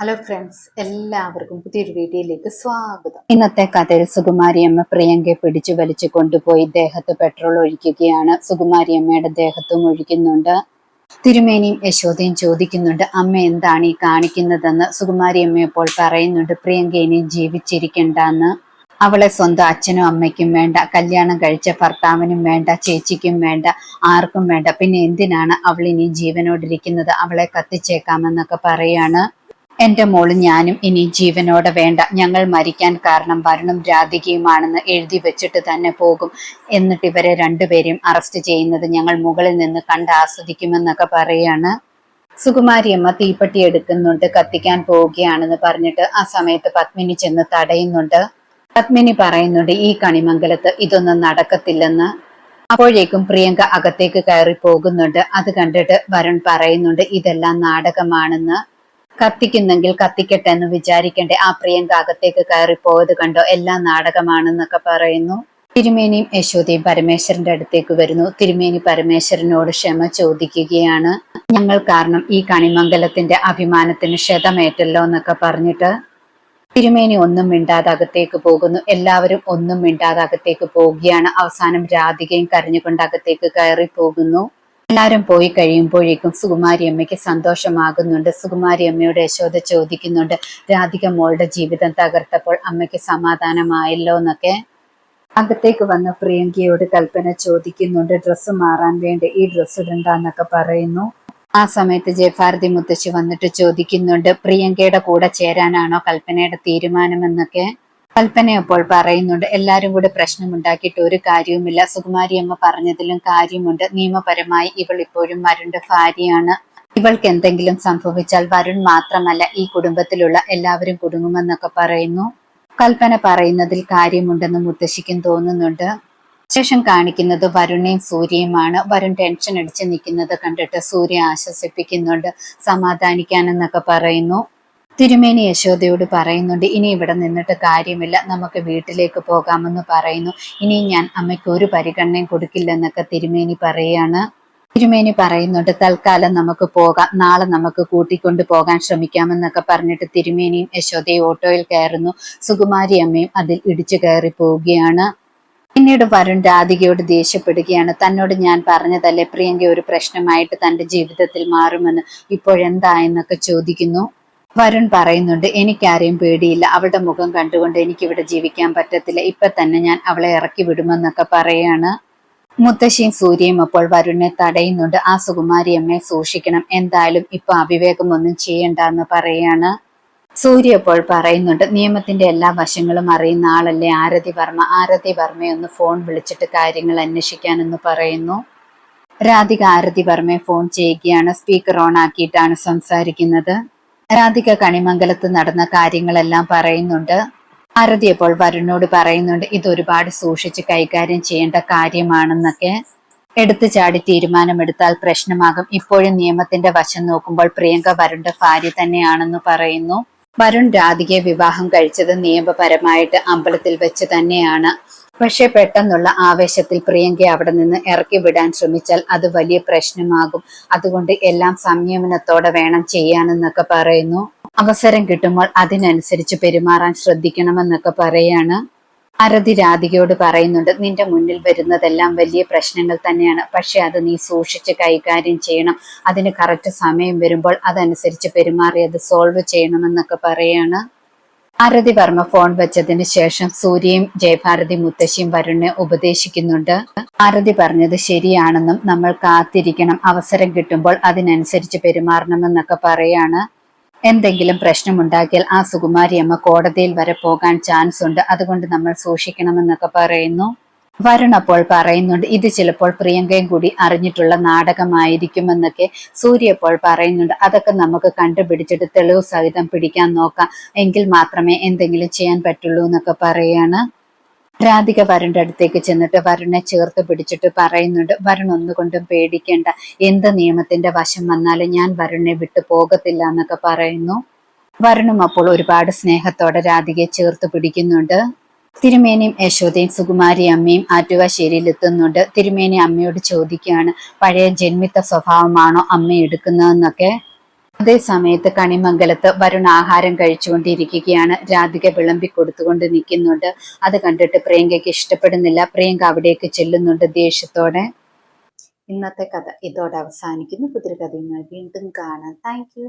Hello friends എല്ലാവർക്കും പുതിയൊരു വീഡിയോയിലേക്ക് സ്വാഗതം. ഇന്നത്തെ കഥയിൽ സുകുമാരിയമ്മ പ്രിയങ്കയെ പിടിച്ചു വലിച്ചു കൊണ്ടുപോയി ദേഹത്ത് പെട്രോൾ ഒഴിക്കുകയാണ്. സുകുമാരിയമ്മയുടെ ദേഹത്തും ഒഴിക്കുന്നുണ്ട്. തിരുമേനിയും യശോദയും ചോദിക്കുന്നുണ്ട് അമ്മ എന്താണ് ഈ കാണിക്കുന്നതെന്ന്? സുകുമാരിയമ്മ ഇപ്പോൾ പറയുന്നുണ്ട് പ്രിയങ്ക ഇനി ജീവിച്ചിരിക്കണ്ടെന്ന്. അവളെ സ്വന്തം അച്ഛനും അമ്മയ്ക്കും വേണ്ട കല്യാണം കഴിച്ച ഭർത്താവിനും വേണ്ട ചേച്ചിക്കും വേണ്ട ആർക്കും വേണ്ട. പിന്നെ എന്തിനാണ് അവൾ ഇനി ജീവനോടിരിക്കുന്നത്? അവളെ കത്തിച്ചേക്കാമെന്നൊക്കെ പറയാണ്. എന്റെ മോൾ ഞാനും ഇനി ജീവനോടെ വേണ്ട. ഞങ്ങൾ മരിക്കാൻ കാരണം വരുണും രാധികയുമാണെന്ന് എഴുതി വെച്ചിട്ട് തന്നെ പോകും. എന്നിട്ട് ഇവരെ രണ്ടുപേരെയും അറസ്റ്റ് ചെയ്യുന്നത് ഞങ്ങൾ മുകളിൽ നിന്ന് കണ്ട് ആസ്വദിക്കുമെന്നൊക്കെ പറയാണ്. സുകുമാരിയമ്മ തീപ്പെട്ടി എടുക്കുന്നുണ്ട് കത്തിക്കാൻ പോവുകയാണെന്ന് പറഞ്ഞിട്ട് ആ സമയത്ത് പത്മിനി ചെന്ന് തടയുന്നുണ്ട്. പത്മിനി പറയുന്നുണ്ട് ഈ കണിമംഗലത്ത് ഇതൊന്നും നടക്കത്തില്ലെന്ന്. അപ്പോഴേക്കും പ്രിയങ്ക അകത്തേക്ക് കയറി പോകുന്നുണ്ട്. അത് കണ്ടിട്ട് വരുൺ പറയുന്നുണ്ട് ഇതെല്ലാം നാടകമാണെന്ന്. കത്തിക്കുന്നെങ്കിൽ കത്തിക്കട്ടെ എന്ന് വിചാരിക്കണ്ടേ. ആ പ്രിയങ്ക അകത്തേക്ക് കയറി പോയത് കണ്ടോ? എല്ലാം നാടകമാണെന്നൊക്കെ പറയുന്നു. തിരുമേനിയും യശോദയും പരമേശ്വരന്റെ അടുത്തേക്ക് വരുന്നു. തിരുമേനി പരമേശ്വരനോട് ക്ഷമ ചോദിക്കുകയാണ്. ഞങ്ങൾ കാരണം ഈ കണിമംഗലത്തിന്റെ അഭിമാനത്തിന് ക്ഷതമേറ്റല്ലോ എന്നൊക്കെ പറഞ്ഞിട്ട് തിരുമേനി ഒന്നും മിണ്ടാതെ അകത്തേക്ക് പോകുന്നു. എല്ലാവരും ഒന്നും മിണ്ടാതെ അകത്തേക്ക് പോവുകയാണ് അവസാനം രാധികയും കരഞ്ഞുകൊണ്ട് അകത്തേക്ക് കയറി പോകുന്നു എല്ലാവരും പോയി കഴിയുമ്പോഴേക്കും സുകുമാരി അമ്മയ്ക്ക് സന്തോഷമാകുന്നുണ്ട്. സുകുമാരി അമ്മയോട് യശോദ ചോദിക്കുന്നുണ്ട് രാധിക മോളുടെ ജീവിതം തകർത്തപ്പോൾ അമ്മയ്ക്ക് സമാധാനമായല്ലോ എന്നൊക്കെ? അകത്തേക്ക് വന്ന പ്രിയങ്കയോട് കൽപ്പന ചോദിക്കുന്നുണ്ട് ഡ്രസ്സ് മാറാൻ വേണ്ടി ഈ ഡ്രസ്സ് ഇടണ്ടെന്നൊക്കെ പറയുന്നു. ആ സമയത്ത് ജയഭാരതി മുത്തശ്ശി വന്നിട്ട് ചോദിക്കുന്നുണ്ട് പ്രിയങ്കയുടെ കൂടെ ചേരാനാണോ കൽപ്പനയുടെ തീരുമാനമെന്നൊക്കെ? കൽപ്പന അപ്പോൾ പറയുന്നുണ്ട് എല്ലാരും കൂടെ പ്രശ്നമുണ്ടാക്കിയിട്ട് ഒരു കാര്യവുമില്ല. സുകുമാരി അമ്മ പറഞ്ഞതിലും കാര്യമുണ്ട്. നിയമപരമായി ഇവൾ ഇപ്പോഴും വരുണ്ട ഭാര്യയാണ്. ഇവൾക്ക് എന്തെങ്കിലും സംഭവിച്ചാൽ വരുൺ മാത്രമല്ല ഈ കുടുംബത്തിലുള്ള എല്ലാവരും കുടുങ്ങുമെന്നൊക്കെ പറയുന്നു. കൽപ്പന പറയുന്നതിൽ കാര്യമുണ്ടെന്ന് മുത്തശ്ശിക്കും തോന്നുന്നുണ്ട്. ശേഷം കാണിക്കുന്നത് വരുണയും സൂര്യയുമാണ്. വരുൺ ടെൻഷൻ അടിച്ച് നിൽക്കുന്നത് കണ്ടിട്ട് സൂര്യ ആശ്വസിപ്പിക്കുന്നുണ്ട്. സമാധാനിക്കാനെന്നൊക്കെ പറയുന്നു. തിരുമേനി യശോദയോട് പറയുന്നുണ്ട് ഇനി ഇവിടെ നിന്നിട്ട് കാര്യമില്ല നമുക്ക് വീട്ടിലേക്ക് പോകാമെന്ന് പറയുന്നു. ഇനി ഞാൻ അമ്മയ്ക്ക് ഒരു പരിഗണനയും കൊടുക്കില്ലെന്നൊക്കെ തിരുമേനി പറയാണ് തിരുമേനി പറയുന്നുണ്ട് തൽക്കാലം നമുക്ക് പോകാം നാളെ നമുക്ക് കൂട്ടിക്കൊണ്ടു പോകാൻ ശ്രമിക്കാമെന്നൊക്കെ പറഞ്ഞിട്ട് തിരുമേനിയും യശോദയും ഓട്ടോയിൽ കയറുന്നു. സുകുമാരി അമ്മയും അതിൽ ഇടിച്ചു കയറി പോവുകയാണ്. പിന്നീട് വരുൺ രാധികയോട് ദേഷ്യപ്പെടുകയാണ് തന്നോട് ഞാൻ പറഞ്ഞതല്ലേ പ്രിയങ്ക ഒരു പ്രശ്നമായിട്ട് തന്റെ ജീവിതത്തിൽ മാറുമെന്ന് ഇപ്പോഴെന്തായെന്നൊക്കെ ചോദിക്കുന്നു. വരുൺ പറയുന്നുണ്ട് എനിക്കാരെയും പേടിയില്ല. അവളുടെ മുഖം കണ്ടുകൊണ്ട് എനിക്കിവിടെ ജീവിക്കാൻ പറ്റത്തില്ല. ഇപ്പൊ തന്നെ ഞാൻ അവളെ ഇറക്കി വിടുമെന്നൊക്കെ പറയാണ് മുത്തശ്ശിയും സൂര്യയും അപ്പോൾ വരുണിനെ തടയുന്നുണ്ട്. ആ സുകുമാരി അമ്മയെ സൂക്ഷിക്കണം. എന്തായാലും ഇപ്പൊ അവിവേകമൊന്നും ചെയ്യണ്ട എന്ന് പറയാണ് സൂര്യ അപ്പോൾ പറയുന്നുണ്ട് നിയമത്തിന്റെ എല്ലാ വശങ്ങളും അറിയുന്ന ആളല്ലേ ആരതി വർമ്മ? ആരതി വർമ്മയൊന്ന് ഫോൺ വിളിച്ചിട്ട് കാര്യങ്ങൾ അന്വേഷിക്കാനെന്ന് പറയുന്നു. രാധിക ആരതി വർമ്മയെ ഫോൺ ചെയ്യുകയാണ്. സ്പീക്കർ ഓൺ ആക്കിയിട്ടാണ് സംസാരിക്കുന്നത്. രാധിക കണിമംഗലത്ത് നടന്ന കാര്യങ്ങളെല്ലാം പറയുന്നുണ്ട്. ആരതി അപ്പോൾ വരുണിനോട് പറയുന്നുണ്ട് ഇത് ഒരുപാട് സൂക്ഷിച്ച് കൈകാര്യം ചെയ്യേണ്ട കാര്യമാണെന്നൊക്കെ. എടുത്തു ചാടി തീരുമാനമെടുത്താൽ പ്രശ്നമാകും. ഇപ്പോഴും നിയമത്തിന്റെ വശം നോക്കുമ്പോൾ പ്രിയങ്ക വരുണിന്റെ ഭാര്യ തന്നെയാണെന്ന് പറയുന്നു. വരുൺ രാധികയെ വിവാഹം കഴിച്ചത് നിയമപരമായിട്ട് അമ്പലത്തിൽ വെച്ച് തന്നെയാണ്. പക്ഷെ പെട്ടെന്നുള്ള ആവേശത്തിൽ പ്രിയങ്കയെ അവിടെ നിന്ന് ഇറക്കി വിടാൻ ശ്രമിച്ചാൽ അത് വലിയ പ്രശ്നമാകും. അതുകൊണ്ട് എല്ലാം സംയമനത്തോടെ വേണം ചെയ്യാനെന്നൊക്കെ പറയുന്നു. അവസരം കിട്ടുമ്പോൾ അതിനനുസരിച്ച് പെരുമാറാൻ ശ്രദ്ധിക്കണമെന്നൊക്കെ പറയാണ്. അരതി രാധികയോട് പറയുന്നുണ്ട് നിന്റെ മുന്നിൽ വരുന്നതെല്ലാം വലിയ പ്രശ്നങ്ങൾ തന്നെയാണ്. പക്ഷെ അത് നീ സൂക്ഷിച്ച് കൈകാര്യം ചെയ്യണം. അതിന് കറക്റ്റ് സമയം വരുമ്പോൾ അതനുസരിച്ച് പെരുമാറി അത് സോൾവ് ചെയ്യണമെന്നൊക്കെ പറയാണ്. ആരതി വർമ്മ ഫോൺ വെച്ചതിന് ശേഷം സൂര്യയും ജയഭാരതി മുത്തശ്ശിയും വരുണിനെ ഉപദേശിക്കുന്നുണ്ട്. ആരതി പറഞ്ഞത് ശരിയാണെന്നും നമ്മൾ കാത്തിരിക്കണം അവസരം കിട്ടുമ്പോൾ അതിനനുസരിച്ച് പെരുമാറണമെന്നൊക്കെ പറയാണ്. എന്തെങ്കിലും പ്രശ്നമുണ്ടാക്കിയാൽ ആ സുകുമാരി അമ്മ കോടതിയിൽ വരെ പോകാൻ ചാൻസ് ഉണ്ട് അതുകൊണ്ട് നമ്മൾ സൂക്ഷിക്കണമെന്നൊക്കെ പറയുന്നു. വരുൺ അപ്പോൾ പറയുന്നുണ്ട് ഇത് ചിലപ്പോൾ പ്രിയങ്കയും കൂടി അറിഞ്ഞിട്ടുള്ള നാടകമായിരിക്കുമെന്നൊക്കെ സൂര്യ അപ്പോൾ പറയുന്നുണ്ട്. അതൊക്കെ നമുക്ക് കണ്ടുപിടിച്ചിട്ട് തെളിവ് സഹിതം പിടിക്കാൻ നോക്കാം. എങ്കിൽ മാത്രമേ എന്തെങ്കിലും ചെയ്യാൻ പറ്റുള്ളൂ എന്നൊക്കെ പറയാണ്. രാധിക വരുണിന്റെ അടുത്തേക്ക് ചെന്നിട്ട് വരുണെ ചേർത്ത് പിടിച്ചിട്ട് പറയുന്നുണ്ട് വരുൺ ഒന്നുകൊണ്ടും പേടിക്കേണ്ട. എന്ത് നിയമത്തിന്റെ വശം വന്നാലും ഞാൻ വരുണിനെ വിട്ടു പോകത്തില്ല എന്നൊക്കെ പറയുന്നു. വരുണും അപ്പോൾ ഒരുപാട് സ്നേഹത്തോടെ രാധികയെ ചേർത്ത് പിടിക്കുന്നുണ്ട്. തിരുമേനിയും യശോദയും സുകുമാരി അമ്മയും ആറ്റുകാശ്ശേരിയിൽ എത്തുന്നുണ്ട് തിരുമേനി അമ്മയോട് ചോദിക്കുകയാണ് പഴയ ജന്മിത്ത സ്വഭാവമാണോ അമ്മ എടുക്കുന്നതെന്നൊക്കെ? അതേ സമയത്ത് കണിമംഗലത്ത് വരുൺ ആഹാരം കഴിച്ചുകൊണ്ടിരിക്കുകയാണ്. രാധിക വിളമ്പി കൊടുത്തുകൊണ്ട് നിൽക്കുന്നുണ്ട്. അത് കണ്ടിട്ട് പ്രിയങ്കയ്ക്ക് ഇഷ്ടപ്പെടുന്നില്ല. പ്രിയങ്ക അവിടേക്ക് ചെല്ലുന്നുണ്ട് ദേഷ്യത്തോടെ. ഇന്നത്തെ കഥ ഇതോടെ അവസാനിക്കുന്നു. പുതിയ കഥയുമായി വീണ്ടും കാണാം. താങ്ക്